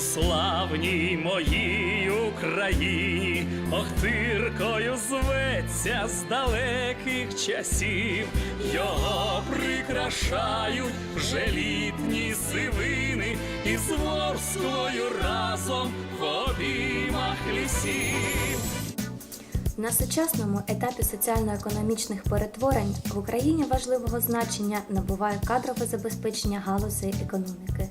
славній моїй Україні, Охтиркою зветься з далеких часів, його прикрашають вже літні сивини, і з ворскою разом в обіймах лісів. На сучасному етапі соціально-економічних перетворень в Україні важливого значення набуває кадрове забезпечення галузей економіки.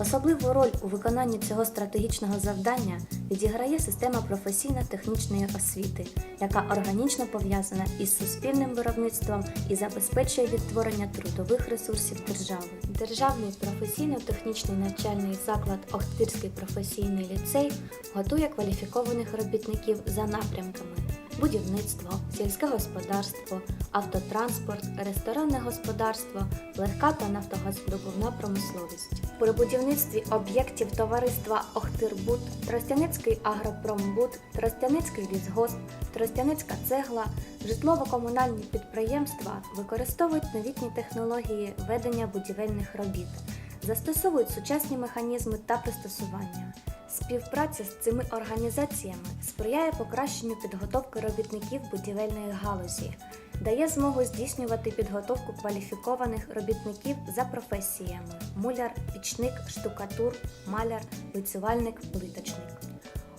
Особливу роль у виконанні цього стратегічного завдання відіграє система професійно-технічної освіти, яка органічно пов'язана із суспільним виробництвом і забезпечує відтворення трудових ресурсів держави. Державний професійно-технічний навчальний заклад Охтирський професійний ліцей готує кваліфікованих робітників за напрямками будівництво, сільське господарство, автотранспорт, ресторанне господарство, легка та нафтогазодобувна промисловість. При будівництві об'єктів товариства Охтирбуд, Тростяницький агропромбуд, Тростяницький лісгосп, Тростяницька цегла, житлово-комунальні підприємства використовують новітні технології ведення будівельних робіт, застосовують сучасні механізми та пристосування. Співпраця з цими організаціями сприяє покращенню підготовки робітників будівельної галузі, дає змогу здійснювати підготовку кваліфікованих робітників за професіями: муляр, пічник, штукатур, маляр, лицювальник, плиточник.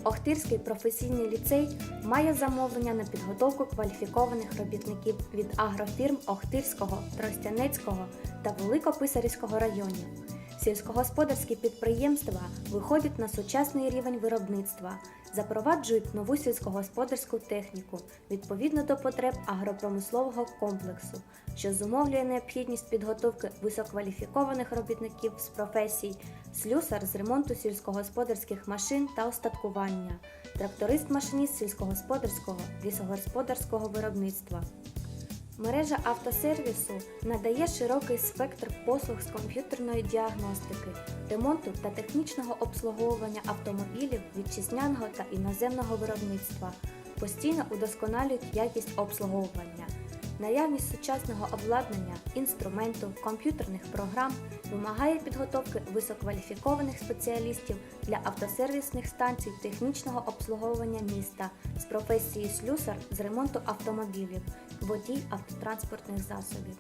Охтирський професійний ліцей має замовлення на підготовку кваліфікованих робітників від агрофірм Охтирського, Тростянецького та Великописарівського районів. Сільськогосподарські підприємства виходять на сучасний рівень виробництва, запроваджують нову сільськогосподарську техніку відповідно до потреб агропромислового комплексу, що зумовлює необхідність підготовки висококваліфікованих робітників з професій, слюсар з ремонту сільськогосподарських машин та остаткування, тракторист-машиніст сільськогосподарського лісогосподарського виробництва. Мережа автосервісу надає широкий спектр послуг з комп'ютерної діагностики, ремонту та технічного обслуговування автомобілів вітчизняного та іноземного виробництва, постійно удосконалюють якість обслуговування. Наявність сучасного обладнання, інструменту, комп'ютерних програм вимагає підготовки висококваліфікованих спеціалістів для автосервісних станцій технічного обслуговування міста професії слюсар з ремонту автомобілів, водій автотранспортних засобів.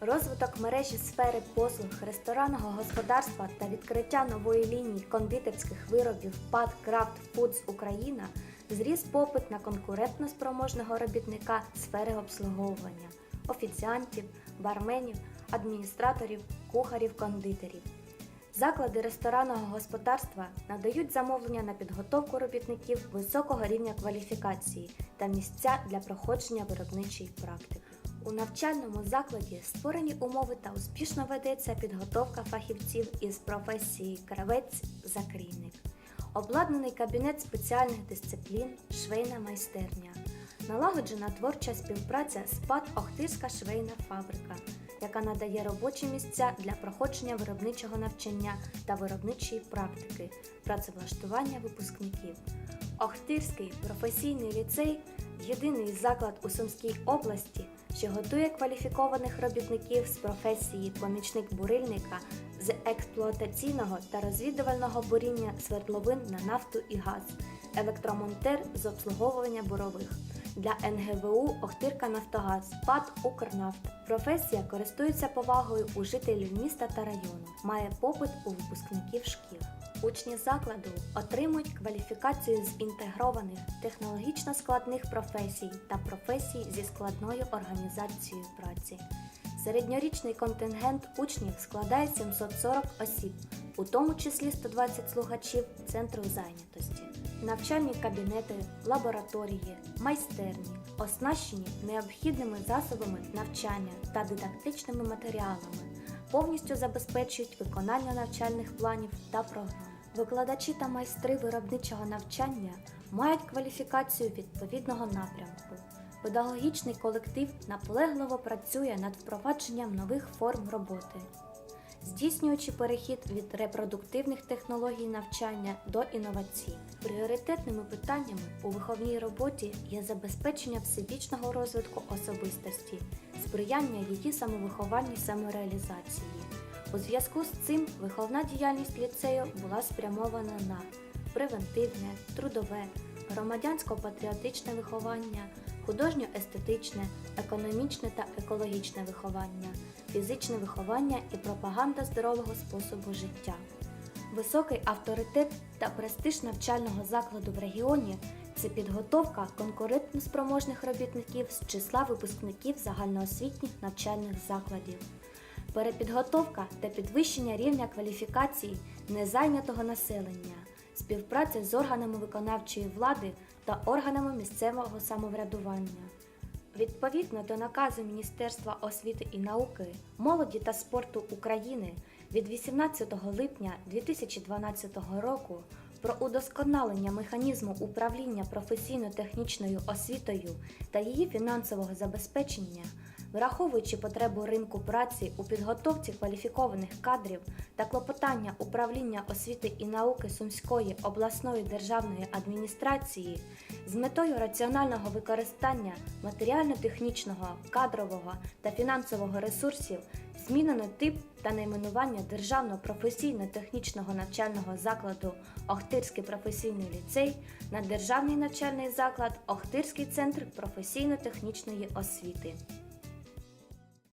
Розвиток мережі сфери послуг ресторанного господарства та відкриття нової лінії кондитерських виробів ПАД Крафт Фудс Україна зріс попит на конкурентно спроможного робітника сфери обслуговування, офіціантів, барменів, адміністраторів, кухарів, кондитерів. Заклади ресторанного господарства надають замовлення на підготовку робітників високого рівня кваліфікації та місця для проходження виробничої практики. У навчальному закладі створені умови та успішно ведеться підготовка фахівців із професії кравець закрійник. Обладнаний кабінет спеціальних дисциплін, швейна майстерня. Налагоджена творча співпраця з ПАД Охтирська швейна фабрика, яка надає робочі місця для проходження виробничого навчання та виробничої практики, працевлаштування випускників. Охтирський професійний ліцей єдиний заклад у Сумській області, що готує кваліфікованих робітників з професії помічник бурильника з експлуатаційного та розвідувального буріння свердловин на нафту і газ, електромонтер з обслуговування бурових. Для НГВУ Охтирка Нафтогаз, ПАД Укрнафт. Професія користується повагою у жителів міста та району, має попит у випускників шкіл. Учні закладу отримують кваліфікацію з інтегрованих технологічно складних професій та професій зі складною організацією праці. Середньорічний контингент учнів складає 740 осіб, у тому числі 120 слухачів центру зайнятості. Навчальні кабінети, лабораторії, майстерні оснащені необхідними засобами навчання та дидактичними матеріалами, повністю забезпечують виконання навчальних планів та програм. Викладачі та майстри виробничого навчання мають кваліфікацію відповідного напрямку. Педагогічний колектив наполегливо працює над впровадженням нових форм роботи, здійснюючи перехід від репродуктивних технологій навчання до інноваційних. Пріоритетними питаннями у виховній роботі є забезпечення всебічного розвитку особистості, сприяння її самовихованній самореалізації, У зв'язку з цим виховна діяльність ліцею була спрямована на превентивне, трудове, громадянсько-патріотичне виховання, художньо-естетичне, економічне та екологічне виховання, фізичне виховання і пропаганда здорового способу життя. Високий авторитет та престиж навчального закладу в регіоні це підготовка конкурентноспроможних робітників з числа випускників загальноосвітніх навчальних закладів, перепідготовка та підвищення рівня кваліфікацій незайнятого населення, співпраця з органами виконавчої влади та органами місцевого самоврядування. Відповідно до наказу Міністерства освіти і науки, молоді та спорту України від 18 липня 2012 року про удосконалення механізму управління професійно-технічною освітою та її фінансового забезпечення, враховуючи потребу ринку праці у підготовці кваліфікованих кадрів та клопотання управління освіти і науки Сумської обласної державної адміністрації з метою раціонального використання матеріально-технічного, кадрового та фінансового ресурсів змінено тип та найменування Державного професійно-технічного навчального закладу Охтирський професійний ліцей на Державний навчальний заклад Охтирський центр професійно-технічної освіти.